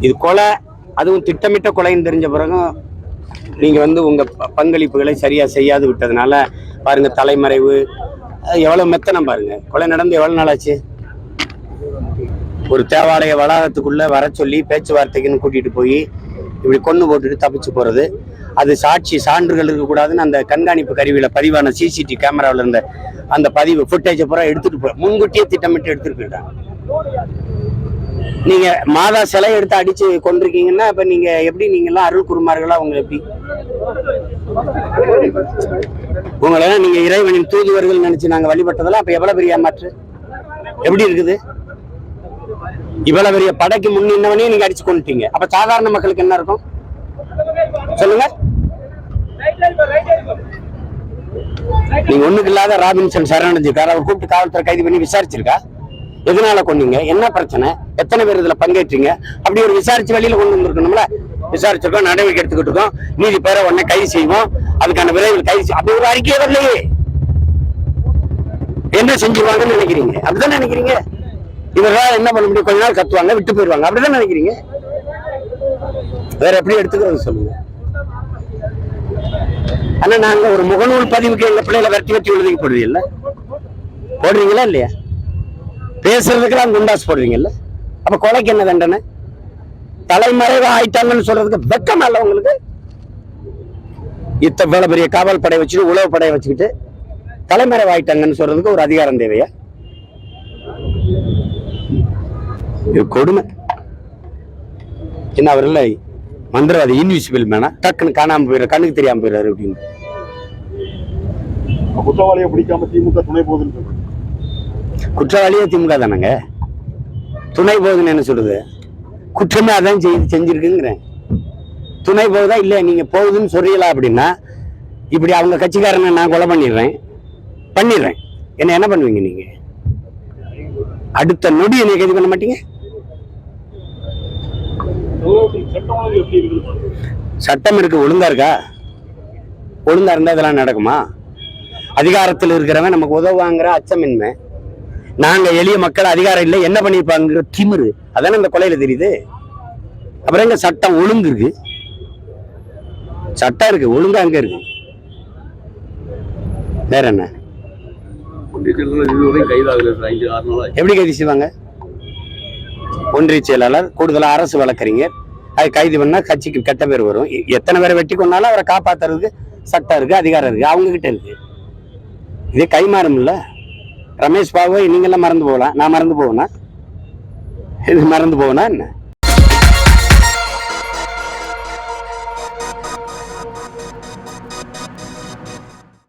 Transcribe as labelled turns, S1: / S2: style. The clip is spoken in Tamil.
S1: இது கொலை அதுவும் திட்டமிட்ட கொலைன்னு தெரிஞ்ச பிறகும் நீங்கள் வந்து உங்கள் ப- பங்களிப்புகளை சரியாக செய்யாது விட்டதுனால பாருங்கள் தலைமறைவு எவ்வளோ மெத்தனம் பாருங்கள் கொலை நடந்து எவ்வளோ நாள் ஆச்சு ஒரு தேவாலய வளாகத்துக்குள்ளே வர சொல்லி பேச்சுவார்த்தைக்குன்னு கூட்டிகிட்டு போய் இப்படி கொண்டு போட்டுட்டு தப்பிச்சு போகிறது அது சாட்சி சான்றுகள் இருக்கக்கூடாதுன்னு அந்த கண்காணிப்பு கருவியில் பதிவான சிசிடிவி கேமராவில் இருந்த அந்த பதிவு ஃபுட்டேஜை பூரா எடுத்துகிட்டு போ முன்கூட்டியே திட்டமிட்டு எடுத்துட்டு நீங்க மாதா சிலை எடுத்து அடிச்சு கொண்டிருக்கீங்கன்னா இப்ப நீங்க எப்படி நீங்க எல்லாம் அருள் குருமார்களா உங்களை எப்படி? உங்களை நீங்க இறைவனின் தூதுவர்கள் நினைச்சு நாங்க வழிபட்டதெல்லாம் அப்ப எவ்வளவு பெரிய ஏமாற்று? எப்படி இருக்குது? இவ்வளவு பெரிய படைக்கு முன்னின்னவனையும் நீங்க அடிச்சு கொண்டுட்டீங்க அப்ப சாதாரண மக்களுக்கு என்ன இருக்கும்? சொல்லுங்க. நீங்க ஒண்ணுக்கு இல்லாத ராபின்சன் சரணடைஞ்சிருக்காரு அவர் கூப்பிட்டு காவல்துறை கைது பண்ணி விசாரிச்சிருக்கா? எதனால கொண்டீங்க என்ன பிரச்சனை? எத்தனை பேர் இதுல பங்கேற்றீங்க? அப்படி ஒரு விசாரிச்சு வெளியில கொண்டு வந்திருக்கணும்ல? விசாரிச்சிருக்கோம் நடவடிக்கை எடுத்துக்கிட்டு இருக்கோம். நீதி பேரை உடனே கைது செய்வோம். அதுக்கான விரைவில் கைது செய்~ அப்படி ஒரு அறிக்கையே வரலையே. என்ன செஞ்சிருவாங்கன்னு நினைக்கிறீங்க? அப்படிதான் நினைக்கிறீங்க? இவர்களால் என்ன பண்ண முடியும்? கொஞ்ச நாள் கத்துவாங்க விட்டு போயிடுவாங்க. அப்படிதான் நினைக்கிறீங்க? வேற எப்படி எடுத்துக்கிறது சொல்லுங்க. ஆனா நாங்க ஒரு முகநூல் பதிவுக்கு எங்க பிள்ளைகளை வெட்டி வெட்டி எழுதி போடுவீங்க போடுறீங்களா இல்லையா? பேசுறதுக்கெல்லாம் குண்டாஸ் போடுவீங்கல்ல? அப்ப கொலைக்கு என்ன தண்டனை? தலைமறைவா ஆயிட்டாங்கன்னு சொல்றதுக்கு வெக்கம் அல்ல உங்களுக்கு? இத்த இவ்வளவு பெரிய காவல் படை வச்சுட்டு உளவு படையை வச்சுக்கிட்டு தலைமறைவு ஆயிட்டாங்கன்னு சொல்றதுக்கு ஒரு அதிகாரம் தேவையா? இது கொடுமை. என்ன அவர் இல்லை? மந்திரவாதி இன்விசிபிள் மேனா டக்குன்னு காணாம போயிடுற கண்ணுக்கு தெரியாம போயிடுறாரு அப்படின்னு.
S2: குற்றவாளியை பிடிக்காம திமுக துணை போகுதுன்னு
S1: குற்றவாளியே திமுக தானங்க? துணை போகுதுன்னு என்ன சொல்லுது குற்றமே அதான் செய்து செஞ்சிருக்குங்கிறேன். துணை போகுதா இல்லை நீங்கள் போகுதுன்னு சொல்றீங்களா அப்படின்னா இப்படி அவங்க கட்சிக்காரனை நான் கொலை பண்ணிடுறேன். பண்ணிடுறேன். என்ன என்ன பண்ணுவீங்க நீங்கள் அடுத்த நொடி என்னை கைது பண்ண மாட்டீங்க?
S2: சட்டம்
S1: சட்டம் இருக்கு ஒழுங்கா இருக்கா? ஒழுங்கா இருந்தா இதெல்லாம் நடக்குமா? அதிகாரத்தில் இருக்கிறவன் நமக்கு உதவுவாங்கிற அச்சமின்மை. நாங்க எளிய மக்கள் அதிகாரம் இல்லை என்ன பண்ணிருப்பாங்கிற திமிரு. அதானே இந்த கொலையில தெரியுது? அப்புறம் எங்க சட்டம் ஒழுங்கு இருக்கு. சட்டம் இருக்கு ஒழுங்கா அங்க இருக்கு? வேற என்ன? எப்படி கைது செய்வாங்க? ஒன்றிய செயலாளர் கூடுதலா அரசு வழக்கறிஞர். அது கைது பண்ணா கட்சிக்கு கெட்ட பேர் வரும். எத்தனை பேரை வெட்டி கொண்டாலும் அவரை காப்பாற்றுறதுக்கு சட்டம் இருக்கு அதிகாரம் இருக்கு அவங்க கிட்ட இருக்கு. இதே கைமாறும் இல்லை ரமேஷ் பாபு நீங்க எல்லாம் மறந்து போகலாம். நான் மறந்து போவேனா இது மறந்து போவேனா என்ன?